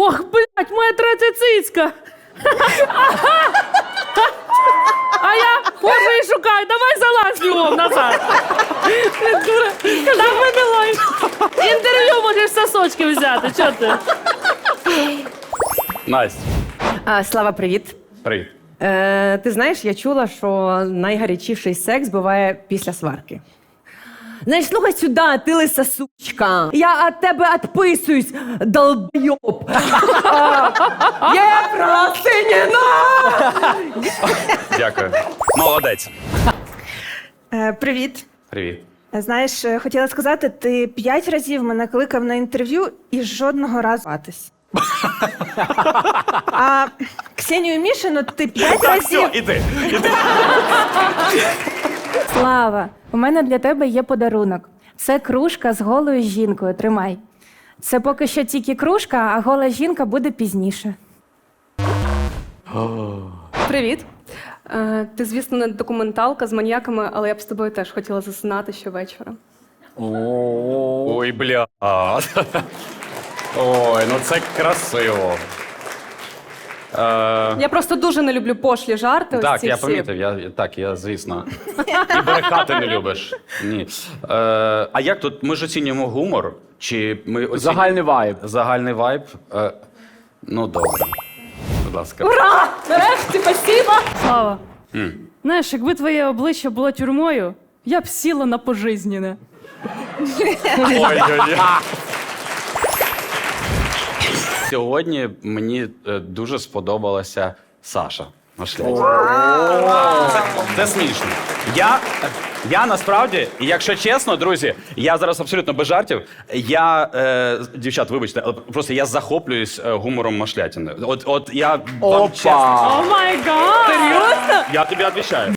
Ох, блядь, моя третя цицька. А я ходжу і шукаю, давай залазь його назад. Так вимилай. Інтерв'ю можеш сосочки взяти, чого ти? Настя, А, Слава, привіт. привіт. Е, ти знаєш, я чула, що найгарячіший секс буває після сварки. Знаєш, слухай сюди, ти лиса сучка. Я від тебе відписуюсь, долбойоб. Я просиніна! Дякую. Молодець. Е, Привіт. Привіт. Знаєш, е, хотіла сказати, ти п'ять разів мене кликав на інтерв'ю і жодного разу зватись. А Ксенію Мішину ти п'ять разів. все, іди. іди. Слава, у мене для тебе є подарунок. Це кружка з голою жінкою. Тримай. Це поки що тільки кружка, а гола жінка буде пізніше. Привіт. Е, ти, звісно, не документалка з маніяками, але я б з тобою теж хотіла засинати щовечора. Ой, бля. Ой, ну це красиво. Е, Я просто дуже не люблю пошлі жарти. ось так, ці я всі. помітив, я, так, я, звісно. І брехати не любиш. Ні. Е, а як тут? Ми ж оцінюємо гумор? Чи ми оцінюємо... Загальний вайб. Загальний вайб? Е, ну, добре. Будь ласка. Ура! Нарешті, спасибо! Слава, знаєш, якби твоє обличчя було тюрмою, я б сіла на пожизнене. Ой-ой-ой. Сьогодні мені е, дуже сподобалася Саша. Машляцька. Це, це смішно. Я, я насправді, якщо чесно, друзі, я зараз абсолютно без жартів. Я, е, дівчат, вибачте, але просто я захоплююсь е, гумором Машлятіни. От, от я вам чесно, О май гад! я тобі відповідаю.